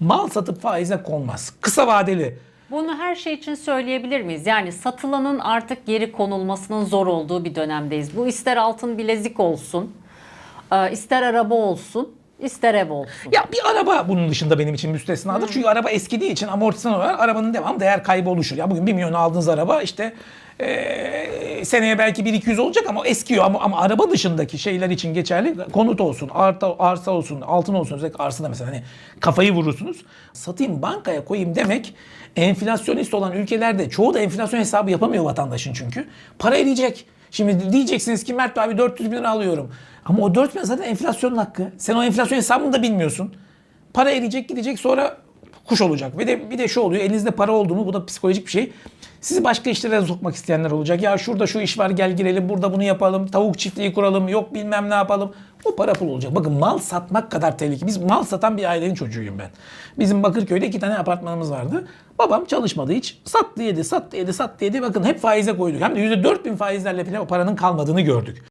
Mal satıp faize konmaz. Kısa vadeli. Bunu her şey için söyleyebilir miyiz? Yani satılanın artık geri konulmasının zor olduğu bir dönemdeyiz. Bu ister altın bilezik olsun, e, ister araba olsun, ister ev olsun. Ya bir araba bunun dışında benim için müstesnadır. Çünkü araba eskidiği için amortisman olarak arabanın devam değer kaybı oluşur. Ya bugün 1 milyon aldığınız araba işte eee, seneye belki 1-200 olacak ama eskiyor. Ama, ama araba dışındaki şeyler için geçerli. Konut olsun, arta, arsa olsun, altın olsun. Özellikle arsada mesela hani kafayı vurursunuz. Satayım bankaya koyayım demek enflasyonist olan ülkelerde çoğu da enflasyon hesabı yapamıyor vatandaşın çünkü. Para eriyecek. Şimdi diyeceksiniz ki Mert abi 400 bin lira alıyorum. Ama o 4 bin zaten enflasyonun hakkı. Sen o enflasyon hesabını da bilmiyorsun. Para eriyecek gidecek sonra kuş olacak. Ve de bir de şu oluyor elinizde para oldu mu bu da psikolojik bir şey. Sizi başka işlere sokmak isteyenler olacak. Ya şurada şu iş var gel girelim burada bunu yapalım. Tavuk çiftliği kuralım yok bilmem ne yapalım. O para pul olacak. Bakın mal satmak kadar tehlikeli. Biz mal satan bir ailenin çocuğuyum ben. Bizim Bakırköy'de iki tane apartmanımız vardı. Babam çalışmadı hiç. Sattı yedi, sattı yedi, sattı yedi. Bakın hep faize koyduk. Hem de %4000 faizlerle falan o paranın kalmadığını gördük.